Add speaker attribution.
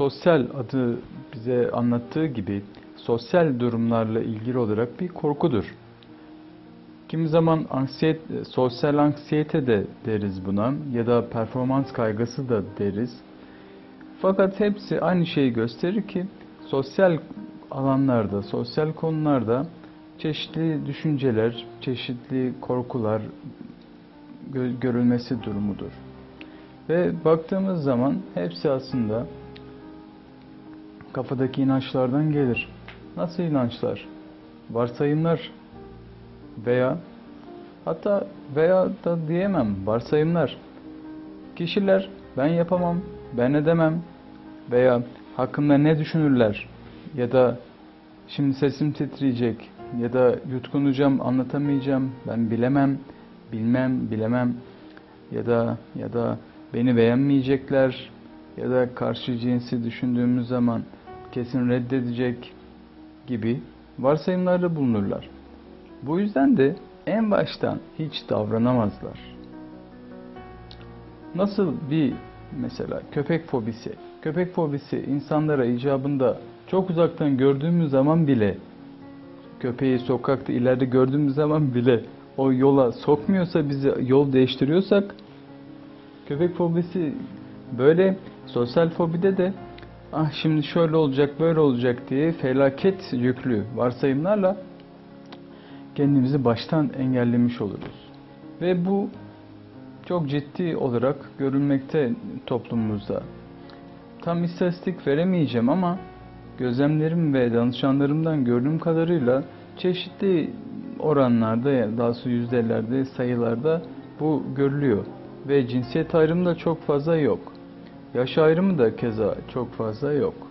Speaker 1: sosyal adı bize anlattığı gibi sosyal durumlarla ilgili olarak bir korkudur. Kimi zaman ansiyete, sosyal anksiyete de deriz buna ya da performans kaygısı da deriz. Fakat hepsi aynı şeyi gösterir ki sosyal alanlarda, sosyal konularda çeşitli düşünceler, çeşitli korkular gö- görülmesi durumudur. Ve baktığımız zaman hepsi aslında kafadaki inançlardan gelir. Nasıl inançlar? Varsayımlar veya hatta veya da diyemem varsayımlar. Kişiler ben yapamam, ben edemem veya hakkımda ne düşünürler ya da şimdi sesim titreyecek ya da yutkunacağım, anlatamayacağım, ben bilemem, bilmem, bilemem ya da ya da beni beğenmeyecekler ya da karşı cinsi düşündüğümüz zaman kesin reddedecek gibi varsayımlarda bulunurlar. Bu yüzden de en baştan hiç davranamazlar. Nasıl bir mesela köpek fobisi. Köpek fobisi insanlara icabında çok uzaktan gördüğümüz zaman bile köpeği sokakta ileride gördüğümüz zaman bile o yola sokmuyorsa bizi yol değiştiriyorsak köpek fobisi böyle sosyal fobide de ah şimdi şöyle olacak böyle olacak diye felaket yüklü varsayımlarla kendimizi baştan engellemiş oluruz. Ve bu çok ciddi olarak görülmekte toplumumuzda. Tam istatistik veremeyeceğim ama gözlemlerim ve danışanlarımdan gördüğüm kadarıyla çeşitli oranlarda yani daha doğrusu yüzdelerde sayılarda bu görülüyor. Ve cinsiyet ayrımı da çok fazla yok. Yaş ayrımı da keza çok fazla yok.